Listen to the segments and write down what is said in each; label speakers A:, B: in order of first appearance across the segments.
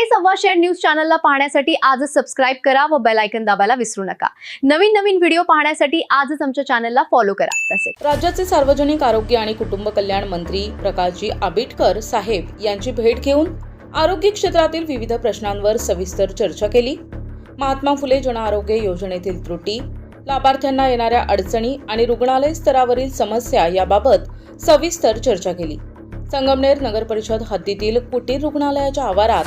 A: हे सव्वाशेर न्यूज चॅनलला पाहण्यासाठी आजच सबस्क्राईब करा व बेल आयकन दाबायला विसरू नका. नवीन नवीन व्हिडिओ पाहण्यासाठी आजच आमच्या चॅनलला फॉलो करा. तसेच.
B: राज्याचे सार्वजनिक आरोग्य आणि कुटुंब कल्याण मंत्री प्रकाशजी आंबेडकर साहेब यांची भेट घेऊन आरोग्य क्षेत्रातील विविध प्रश्नांवर सविस्तर चर्चा केली. महात्मा फुले जन आरोग्य योजनेतील त्रुटी लाभार्थ्यांना येणाऱ्या अडचणी आणि रुग्णालय स्तरावरील समस्या याबाबत सविस्तर चर्चा केली. संगमनेर नगर परिषद हद्दीतील कुटीर रुग्णालयाच्या आवारात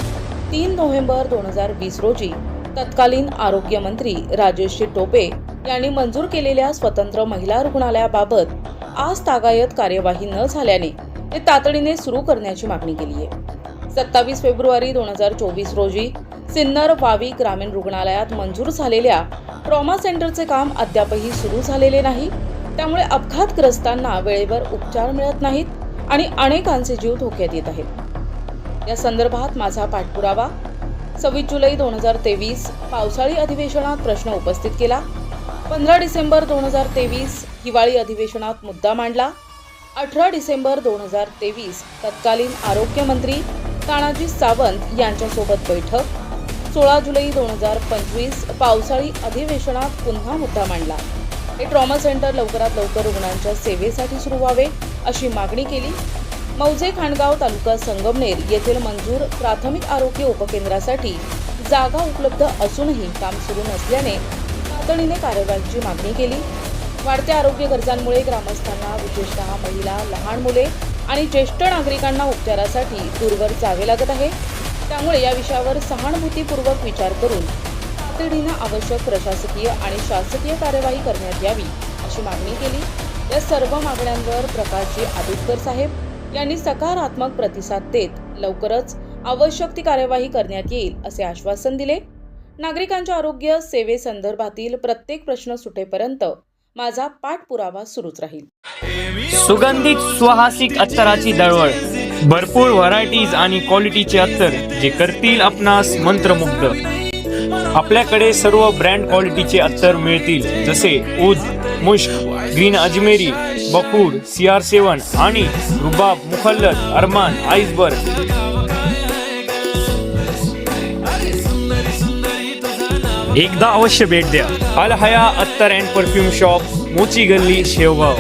B: तीन नोव्हेंबर दोन हजार वीस रोजी तत्कालीन आरोग्यमंत्री राजेशजी टोपे यांनी मंजूर केलेल्या स्वतंत्र महिला रुग्णालयाबाबत आज तागायत कार्यवाही न झाल्याने ते तातडीने सुरू करण्याची मागणी केली आहे. सत्तावीस फेब्रुवारी दोन हजार चोवीस रोजी सिन्नर वावी ग्रामीण रुग्णालयात मंजूर झालेल्या ट्रॉमा सेंटरचे काम अद्यापही सुरू झालेले नाही. त्यामुळे अपघातग्रस्तांना वेळेवर उपचार मिळत नाहीत आणि अनेकांचे जीव धोक्यात येत आहेत. या संदर्भात माझा पाठपुरावा. सव्वीस जुलै दोन हजार तेवीस पावसाळी अधिवेशनात प्रश्न उपस्थित केला. पंधरा डिसेंबर दोन हजार तेवीस हिवाळी अधिवेशनात मुद्दा मांडला. अठरा डिसेंबर दोन हजार तेवीस तत्कालीन आरोग्यमंत्री तानाजी सावंत यांच्यासोबत बैठक. सोळा जुलै दोन हजार पंचवीस पावसाळी अधिवेशनात पुन्हा मुद्दा मांडला. हे ट्रॉमा सेंटर लवकरात लवकर रुग्णांच्या सेवेसाठी सुरू व्हावे अशी मागणी केली. मौजे खाणगाव तालुका संगमनेर येथील मंजूर प्राथमिक आरोग्य उपकेंद्रासाठी जागा उपलब्ध असूनही काम सुरू नसल्याने तातडीने कार्यवाहीची मागणी केली. वाढत्या आरोग्य गरजांमुळे ग्रामस्थांना विशेषतः महिला लहान मुले आणि ज्येष्ठ नागरिकांना उपचारासाठी दूरवर जावे लागत आहे. त्यामुळे या विषयावर सहानुभूतीपूर्वक विचार करून तातडीनं आवश्यक प्रशासकीय आणि शासकीय कार्यवाही करण्यात यावी अशी मागणी केली. या सर्व मागण्यांवर प्रकाशजी आबिटकर साहेब यांनी सकारात्मक प्रतिसाद देत लवकरच आवश्यक ती कार्यवाही करण्यात येईल असे आश्वासन दिले. नागरिकांच्या आरोग्य सेवेसंदर्भातील प्रत्येक प्रश्न सुटेपर्यंत माझा पाठपुरावा सुरूच राहील.
C: सुगंधित सुहासिक अत्तराची दळवळ भरपूर व्हरायटीज आणि क्वालिटीचे अत्तर जे करतील आपणास मंत्रमुग्ध. आपल्याकडे सर्व ब्रँड क्वालिटीचे अत्तर मिळतील जसे उद मुश्क ग्रीन अजमेरी बकूड सी आर सेवन आणि रुबाब मुखल्लत अरमान आईसबर्ग एकदा अवश्य भेट द्या. अल हया अत्तर अँड परफ्यूम शॉप मोची गल्ली शेवगाव.